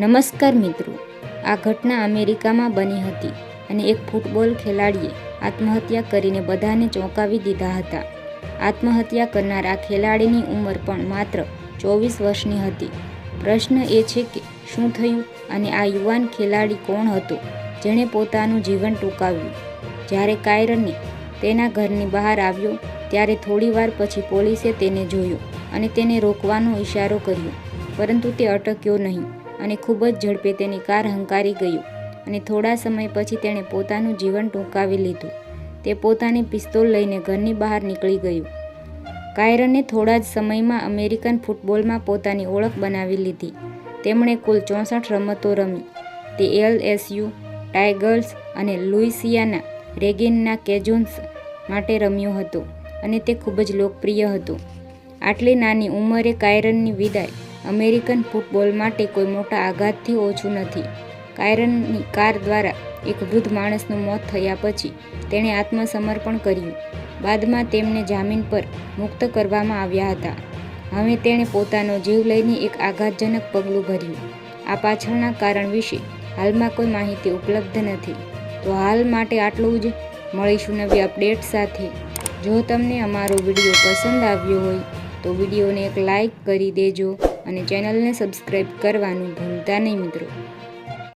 નમસ્કાર મિત્રો. આ ઘટના અમેરિકામાં બની હતી અને એક ફૂટબોલ ખેલાડીએ આત્મહત્યા કરીને બધાને ચોંકાવી દીધા હતા. આત્મહત્યા કરનાર આ ખેલાડીની ઉંમર પણ માત્ર ચોવીસ વર્ષની હતી. પ્રશ્ન એ છે કે શું થયું અને આ યુવાન ખેલાડી કોણ હતો જેણે પોતાનું જીવન ટૂંકાવ્યું? જ્યારે કાયરને તેના ઘરની બહાર આવ્યો, ત્યારે થોડીવાર પછી પોલીસે તેને જોયો અને તેને રોકવાનો ઇશારો કર્યો. પરંતુ તે અટક્યો નહીં. અને ખૂબ જ ઝડપે તેની કાર હંકારી ગયું અને થોડા સમય પછી તેણે પોતાનું જીવન ટૂંકાવી લીધું. તે પોતાની પિસ્તોલ લઈને ઘરની બહાર નીકળી ગયું. કાયરને થોડા જ સમયમાં અમેરિકન ફૂટબોલમાં પોતાની ઓળખ બનાવી લીધી. તેમણે કુલ ચોસઠ રમતો રમી. તે એલએસયુ, ટાઇગર્સ અને લુઇસિયાના રેગિનના કેજોન્સ માટે રમ્યો હતો અને તે ખૂબ જ લોકપ્રિય હતો. આટલી નાની ઉંમરે કાયરનની વિદાય અમેરિકન ફૂટબોલ માટે કોઈ મોટા આઘાતથી ઓછું નથી. કાયરનની કાર દ્વારા એક વૃદ્ધ માણસનું મોત થયા પછી તેણે આત્મસમર્પણ કર્યું. બાદમાં તેમને જામીન પર મુક્ત કરવામાં આવ્યા હતા. હવે તેણે પોતાનો જીવ લઈને એક આઘાતજનક પગલું ભર્યું. આ પાછળના કારણ વિશે હાલમાં કોઈ માહિતી ઉપલબ્ધ નથી. તો હાલ માટે આટલું જ. મળીશું નવી અપડેટ સાથે. જો તમને અમારો વીડિયો પસંદ આવ્યો હોય તો વિડીયોને એક લાઈક કરી દેજો. અને ચેનલને સબસ્ક્રાઈબ કરવાનું ભૂલતા નહીં મિત્રો.